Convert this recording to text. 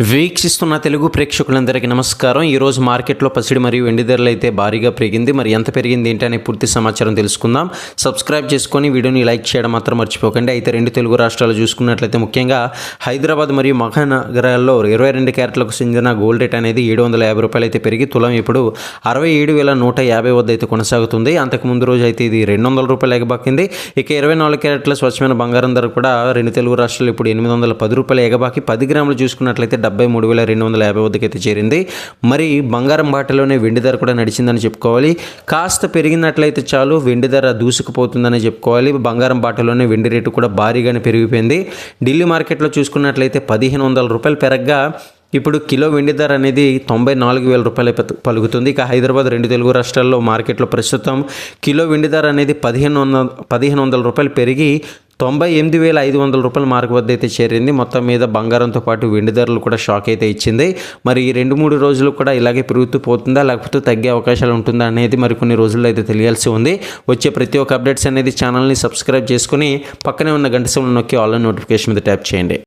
వీక్షిస్తున్న తెలుగు ప్రేక్షకులందరికీ నమస్కారం. ఈరోజు మార్కెట్లో పసిడి మరియు వెండి ధరలు అయితే భారీగా పెరిగింది. మరి ఎంత పెరిగింది ఏంటి అనే పూర్తి సమాచారం తెలుసుకుందాం. సబ్స్క్రైబ్ చేసుకొని వీడియోని లైక్ చేయడం మాత్రం మర్చిపోకండి. అయితే రెండు తెలుగు రాష్ట్రాలు చూసుకున్నట్లయితే ముఖ్యంగా హైదరాబాద్ మరియు మహానగరాల్లో ఇరవై రెండు క్యారెట్లకు చెందిన గోల్డ్ రేట్ అనేది ఏడు వందల యాభై రూపాయలు అయితే పెరిగి తులం ఇప్పుడు అరవై ఏడు వేల నూట యాభై వద్ద అయితే కొనసాగుతుంది. అంతకు ముందు రోజు అయితే ఇది రెండు వందల రూపాయలు ఎగబాకింది. ఇక ఇరవై నాలుగు క్యారెట్ల స్వచ్ఛమైన బంగారం ధర కూడా రెండు తెలుగు రాష్ట్రాలు ఇప్పుడు ఎనిమిది వందల పది రూపాయలు ఎగబాకి. పది గ్రాములు చూసుకున్నట్లయితే డెబ్బై మూడు వేల రెండు వందల యాభై వద్దకు అయితే చేరింది మరి బంగారం బాటలోనే వెండి ధర కూడా నడిచిందని చెప్పుకోవాలి కాస్త పెరిగినట్లయితే చాలు వెండి ధర దూసుకుపోతుందని చెప్పుకోవాలి బంగారం బాటలోనే వెండి రేటు కూడా భారీగానే పెరిగిపోయింది ఢిల్లీ మార్కెట్లో చూసుకున్నట్లయితే పదిహేను వందల రూపాయలు పెరగ్గా ఇప్పుడు కిలో వెండి ధర అనేది తొంభై నాలుగు వేల రూపాయలు పలుకుతుంది ఇక హైదరాబాద్ రెండు తెలుగు రాష్ట్రాల్లో మార్కెట్లో ప్రస్తుతం కిలో వెండి ధర అనేది పదిహేను వందల పదిహేను వందల రూపాయలు పెరిగి తొంభై ఎనిమిది వేల ఐదు వందల రూపాయల మార్కు వద్ద అయితే చేరింది. మొత్తం మీద బంగారంతో పాటు వెండి ధరలు కూడా షాక్ అయితే ఇచ్చింది. మరి ఈ రెండు మూడు రోజులు కూడా ఇలాగే పెరుగుతూ పోతుందా లేకపోతే తగ్గే అవకాశాలు ఉంటుందా అనేది మరి కొన్ని రోజుల్లో అయితే తెలియాల్సి ఉంది. వచ్చే ప్రతి ఒక్క అప్డేట్స్ అనేది ఛానల్ని సబ్స్క్రైబ్ చేసుకుని పక్కనే ఉన్న గంట సమయంలో నొక్కి ఆన్లైన్ నోటిఫికేషన్ మీద ట్యాప్ చేయండి.